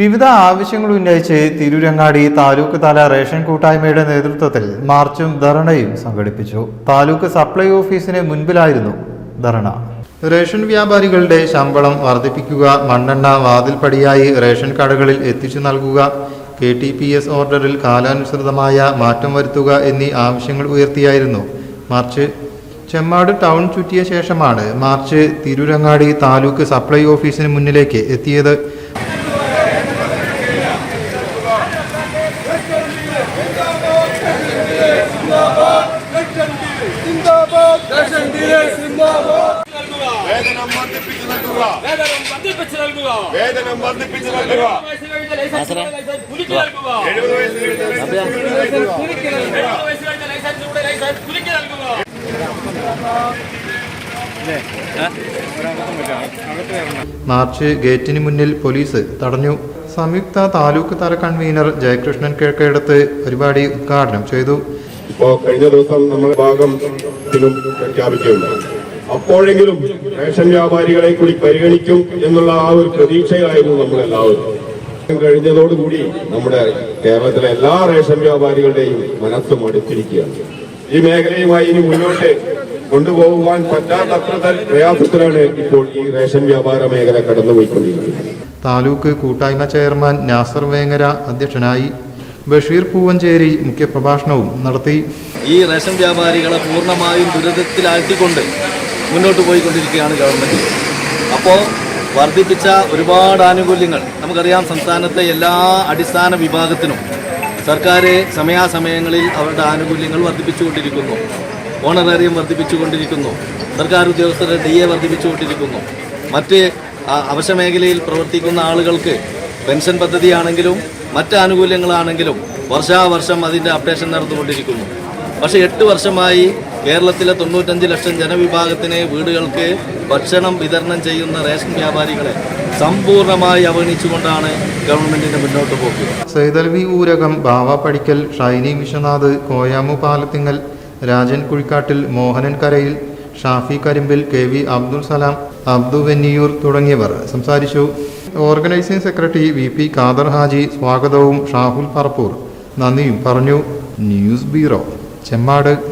വിവിധ ആവശ്യങ്ങൾ ഉന്നയിച്ച് തിരൂരങ്ങാടി താലൂക്ക് തല റേഷൻ കൂട്ടായ്മയുടെ നേതൃത്വത്തിൽ മാർച്ചും ധർണയും സംഘടിപ്പിച്ചു. താലൂക്ക് സപ്ലൈ ഓഫീസിന് മുൻപിലായിരുന്നു ധർണ. റേഷൻ വ്യാപാരികളുടെ ശമ്പളം വർദ്ധിപ്പിക്കുക മണ്ണെണ്ണ വാതിൽപ്പടിയായി റേഷൻ കടകളിൽ എത്തിച്ചു നൽകുക കെ ടി പി എസ് ഓർഡറിൽ കാലാനുസൃതമായ മാറ്റം വരുത്തുക എന്നീ ആവശ്യങ്ങൾ ഉയർത്തിയായിരുന്നു മാർച്ച്. ചെമ്മാട് ടൗൺ ചുറ്റിയ ശേഷമാണ് മാർച്ച് തിരൂരങ്ങാടി താലൂക്ക് സപ്ലൈ ഓഫീസിന് മുന്നിലേക്ക് എത്തിയത്. വേതനം വർദ്ധിപ്പിച്ചു നൽകുക. വേതനം വർദ്ധിപ്പിച്ചു നൽകുക. എഴുപത് മാർച്ച് ഗേറ്റിന് മുന്നിൽ പോലീസ് തടഞ്ഞു. സംയുക്ത താലൂക്ക് തല കൺവീനർ ജയകൃഷ്ണൻ കിഴക്കേടത്ത് പരിപാടി ഉദ്ഘാടനം ചെയ്തു. ഇപ്പോ കഴിഞ്ഞ ദിവസം നമ്മൾ ഭാഗം പ്രഖ്യാപിക്കുകയുണ്ടായി. അപ്പോഴെങ്കിലും റേഷൻ വ്യാപാരികളെ കൂടി പരിഗണിക്കും എന്നുള്ള ആ ഒരു പ്രതീക്ഷയിലായിരുന്നു നമ്മൾ എല്ലാവരും കഴിഞ്ഞതോടുകൂടി നമ്മുടെ കേരളത്തിലെ എല്ലാ റേഷൻ വ്യാപാരികളുടെയും മനസ്സ് അടുത്തിരിക്കുകയാണ്. ഈ മേഖലയുമായി ഇനി മുന്നോട്ട് കൊണ്ടുപോകുവാൻ പറ്റാത്തത്ര തര- പ്രയാസത്തിലാണ് ഇപ്പോൾ ഈ റേഷൻ വ്യാപാര മേഖല കടന്നുപോയിക്കൊണ്ടിരിക്കുന്നത്. താലൂക്ക് കൂട്ടായ്മ ചെയർമാൻ നാസർ വേങ്ങര അധ്യക്ഷനായി ബഷീർ പൂവഞ്ചേരി മുഖ്യപ്രഭാഷണവും നടത്തി. ഈ റേഷൻ വ്യാപാരികളെ പൂർണമായും ദുരിതത്തിലാഴ്ത്തിക്കൊണ്ട് മുന്നോട്ട് പോയിക്കൊണ്ടിരിക്കുകയാണ് ഗവൺമെന്റ് അപ്പോൾ വർദ്ധിപ്പിച്ച ഒരുപാട് ആനുകൂല്യങ്ങൾ നമുക്കറിയാം സംസ്ഥാനത്തെ എല്ലാ അടിസ്ഥാന വിഭാഗത്തിനും സർക്കാർ സമയാസമയങ്ങളിൽ അവരുടെ ആനുകൂല്യങ്ങൾ വർദ്ധിപ്പിച്ചുകൊണ്ടിരിക്കുന്നു. ഓണറേറിയം വർദ്ധിപ്പിച്ചുകൊണ്ടിരിക്കുന്നു. സർക്കാർ ഉദ്യോഗസ്ഥരുടെ ഡി എ വർദ്ധിപ്പിച്ചുകൊണ്ടിരിക്കുന്നു. മറ്റ് ആ, മേഖലയിൽ പ്രവർത്തിക്കുന്ന ആളുകൾക്ക് പെൻഷൻ പദ്ധതിയാണെങ്കിലും മറ്റ് ആനുകൂല്യങ്ങളാണെങ്കിലും വർഷാവർഷം അതിന്റെ അപ്ഡേഷൻ നടന്നുകൊണ്ടിരിക്കുന്നു. പക്ഷേ എട്ട് വർഷമായി കേരളത്തിലെ തൊണ്ണൂറ്റഞ്ച് ലക്ഷം ജനവിഭാഗത്തിന് വീടുകൾക്ക് ഭക്ഷണം വിതരണം ചെയ്യുന്ന റേഷൻ വ്യാപാരികളെ സമ്പൂർണമായി അവഗണിച്ചുകൊണ്ടാണ് ഗവൺമെന്റിന്റെ മുന്നോട്ട് പോക്ക്. സൈതൽവി ഊരകം ബാവ പടിക്കൽ ഷൈനി വിശ്വനാഥ് കോയാമു പാലത്തിങ്ങൽ രാജൻ കുഴിക്കാട്ടിൽ മോഹനൻ കരയിൽ ഷാഫി കരിമ്പിൽ കെ വി അബ്ദുൽ സലാം അബ്ദു വെന്നിയൂർ തുടങ്ങിയവർ സംസാരിച്ചു. Organising secretary V P Khader Haji സ്വാഗതവും ഷാഹുൽ പറപ്പൂർ. നന്ദിയും പറഞ്ഞു ന്യൂസ് ബ്യൂറോ ചെമ്മാട്.